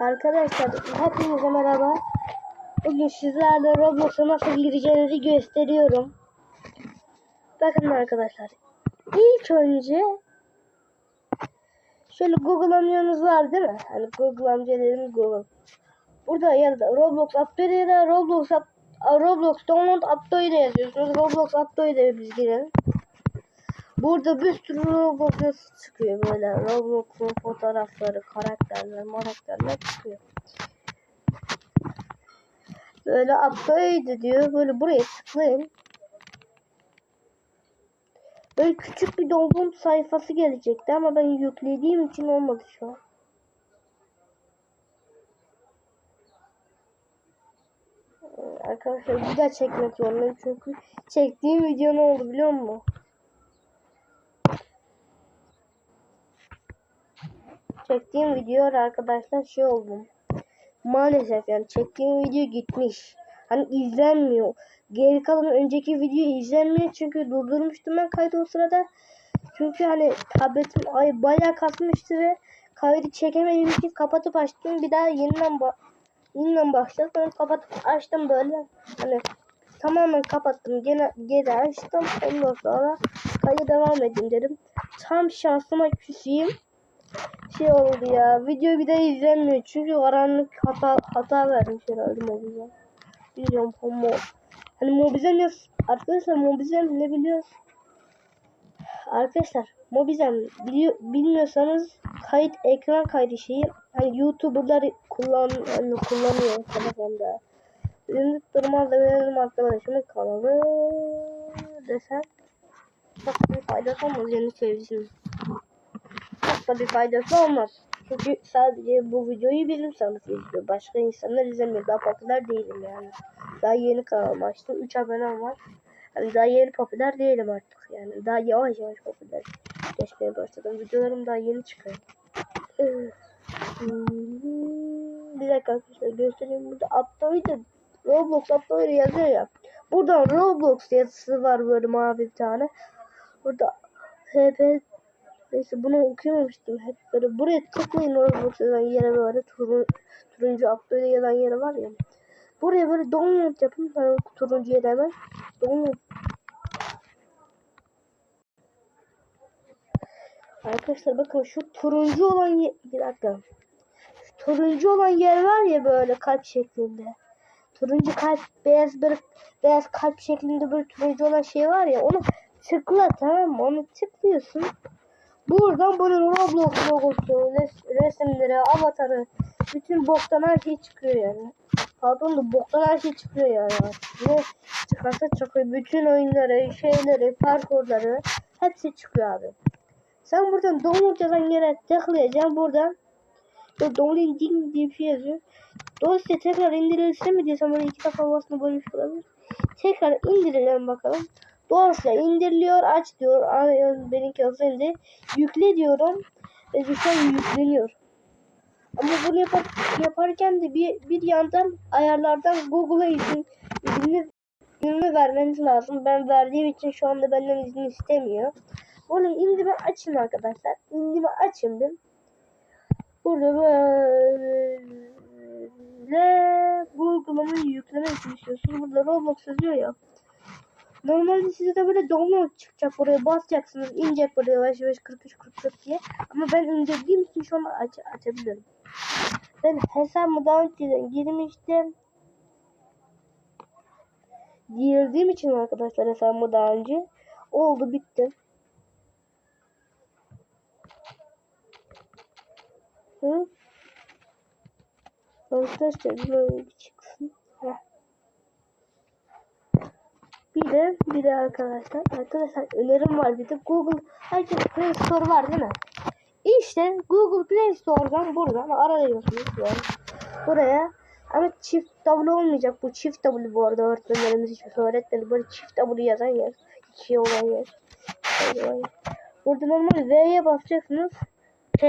Arkadaşlar hepinize merhaba. Bugün sizlerle Roblox'a nasıl gireceğinizi gösteriyorum. Bakın arkadaşlar. İlk önce şöyle Google amcanız var değil mi? Hani Google amca Google. Burada ya da Roblox Update ya da Roblox Roblox Download Update yazıyorsunuz. Roblox Update'e biz girelim. Burada bir sürü Roblox çıkıyor böyle. Roblox'un fotoğrafları, karakterler, karakterler çıkıyor. Böyle update diyor. Böyle buraya tıklayın. Böyle küçük bir download sayfası gelecekti ama ben yüklediğim için olmadı şu an. Arkadaşlar bir daha çekmek zorundayım çünkü çektiğim video ne oldu biliyor musun? Çektiğim video arkadaşlar şey oldu. Maalesef yani çektiğim video gitmiş. Hani izlenmiyor. Geri kalan önceki video izlenmiyor çünkü durdurmuştum ben kaydı o sırada. Çünkü hani tabletim ay bayağı kasmıştı ve kaydı çekemediğim için kapatıp açtım. Bir daha yeniden ba yeniden başladım. Sonra kapatıp açtım böyle. Hani tamamen kapattım. Gene geri açtım. Ondan sonra kayda devam edeyim dedim. Tam şansıma küseyim şey oldu ya. Video bir de izlenmiyor. Çünkü karanlık hata hata vermiş herhalde mobize. Bilmiyorum ama hani mobize ne arkadaşlar mobize ne biliyoruz? Arkadaşlar mobize biliyor, bilmiyorsanız kayıt ekran kaydı şeyi hani youtuberlar kullan hani kullanıyor telefonda. Ümit Durmaz benim arkadaşımın kanalı desem çok bir faydası olmaz yeni sevgisinin da bir faydası olmaz. Çünkü sadece bu videoyu bilim sanatı izliyor. Başka insanlar izlemiyor. Daha popüler değilim yani. Daha yeni kanal açtım. 3 abonem var. Yani daha yeni popüler değilim artık yani. Daha yavaş yavaş popüler geçmeye başladım. Videolarım daha yeni çıkıyor. Bir dakika arkadaşlar göstereyim. Burada update Roblox update yazıyor ya. Buradan Roblox yazısı var böyle mavi bir tane. Burada HP Neyse bunu okuyamamıştım hep böyle. Buraya tıklayın Roblox yazan yere böyle turun, turuncu update yazan yere var ya. Buraya böyle download yapın. Ben turuncu yere hemen download. Arkadaşlar bakın şu turuncu olan yer, bir dakika. Şu turuncu olan yer var ya böyle kalp şeklinde. Turuncu kalp beyaz bir beyaz kalp şeklinde böyle turuncu olan şey var ya onu tıkla tamam mı? Onu tıklıyorsun. Buradan bunun Roblox logosu, res resimleri, avatarı, bütün boktan her şey çıkıyor yani. Pardon da boktan her şey çıkıyor yani. Ne çıkarsa çıkıyor. Bütün oyunları, şeyleri, parkurları hepsi çıkıyor abi. Sen buradan download yazan yere tıklayacaksın buradan. Downloading diye bir şey yazıyor. Dosya tekrar indirilse mi diye sana iki defa böyle bir şey olabilir. Tekrar indirelim bakalım. Dosya indiriliyor aç diyor. Benimki az önce yükle diyorum. Ve an yükleniyor. Ama bunu yapar, yaparken de bir, bir yandan ayarlardan Google'a izin, izni, izni vermeniz lazım. Ben verdiğim için şu anda benden izin istemiyor. Bunu indimi açın arkadaşlar. İndimi açın bir. Burada böyle bu uygulamayı yüklemek istiyorsunuz. Burada Roblox yazıyor ya. Normalde size de böyle download çıkacak buraya basacaksınız inecek buraya yavaş yavaş 43 44 diye ama ben indirdiğim için şu an aç açabiliyorum. Ben hesabımı daha önceden girmiştim. Girdiğim için arkadaşlar hesabımı daha önce oldu bitti. Hı? Arkadaşlar bir çıksın. Bir de bir de arkadaşlar arkadaşlar önerim var bir de Google herkes Play Store var değil mi? İşte Google Play Store'dan buradan arıyorsunuz yani. Buraya ama çift W olmayacak bu çift W bu arada öğretmenlerimiz hiç öğretmeni böyle çift W yazan yer iki olan yer. Burada normal V'ye basacaksınız. P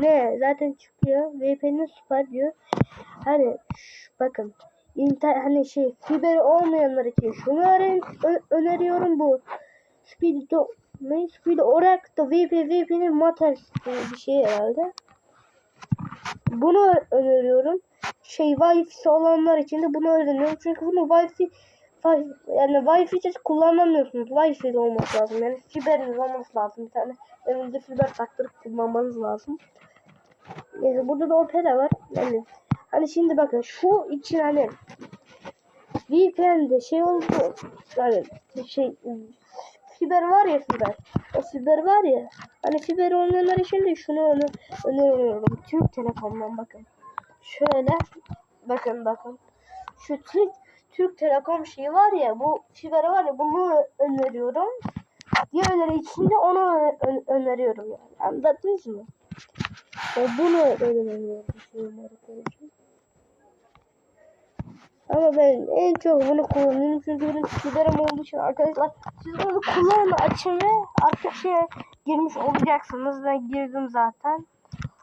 ne zaten çıkıyor. VPN süper diyor. Hani şş, bakın inter hani şey fiber olmayanlar için şunu öğren öneriyorum bu speed do ne speed olarak da VP VP'nin matter bir şey herhalde bunu öneriyorum. Şey Wi-Fi'si olanlar için de bunu öneriyorum. Çünkü bunu Wi-Fi Wi- yani Wi-Fi kullanamıyorsunuz. Wi-Fi de olması lazım. Yani fiberiniz olması lazım. Bir tane evinize fiber taktırıp kullanmanız lazım. Neyse burada da Opera var. Yani hani şimdi bakın şu için hani VPN'de şey oldu. Yani şey fiber var ya fiber. O fiber var ya. Hani fiber olmayanlar için de şunu öner öneriyorum. Türk Telekom'dan bakın. Şöyle bakın bakın. Şu Türk Türk Telekom şeyi var ya bu fiber var ya bunu öneriyorum. Diğerleri için de onu öneriyorum yani. Anladınız mı? Bunu öneriyorum. Ama ben en çok bunu kullanıyorum çünkü benim fiberim olduğu için arkadaşlar siz bunu kullanın açın ve girmiş olacaksınız. Ben girdim zaten.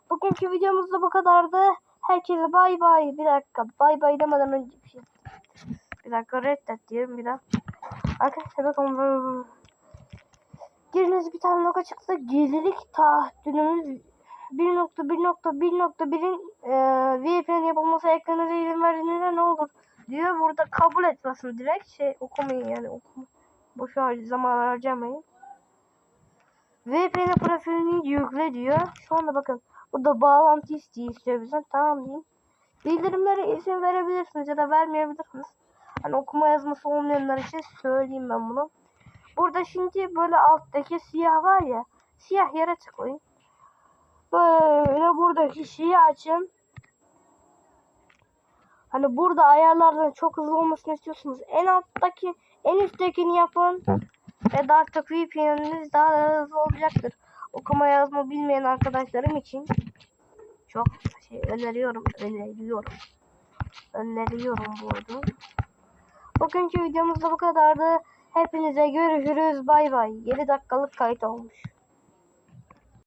Bugünkü videomuz da bu kadardı. Herkese bay bay. Bir dakika bay bay demeden önce bir şey. Bir dakika reddet diyelim bir daha. Arkadaşlar bakın Giriniz bir tane logo çıktı. Gerilik taahhüdünümüz 1.1.1.1'in e, VPN yapılması ekranınıza izin verdiğinde ne olur diyor. Burada kabul etmesin direkt şey okumayın yani okuma. Boş zaman harcamayın. VPN profilini yükle diyor. Şu anda bakın burada bağlantı isteği istiyor bizden. Tamam deyin. Bildirimlere izin verebilirsiniz ya da vermeyebilirsiniz. Hani okuma yazması olmayanlar için söyleyeyim ben bunu. Burada şimdi böyle alttaki siyah var ya. Siyah yere tıklayın. Böyle buradaki şeyi açın. Hani burada ayarlardan çok hızlı olmasını istiyorsunuz. En alttaki, en üsttekini yapın. Ve de artık VPN'iniz daha da hızlı olacaktır. Okuma yazma bilmeyen arkadaşlarım için çok şey öneriyorum, öneriyorum. Öneriyorum bu arada. Bugünkü videomuz da bu kadardı. Hepinize görüşürüz. Bay bay. 7 dakikalık kayıt olmuş.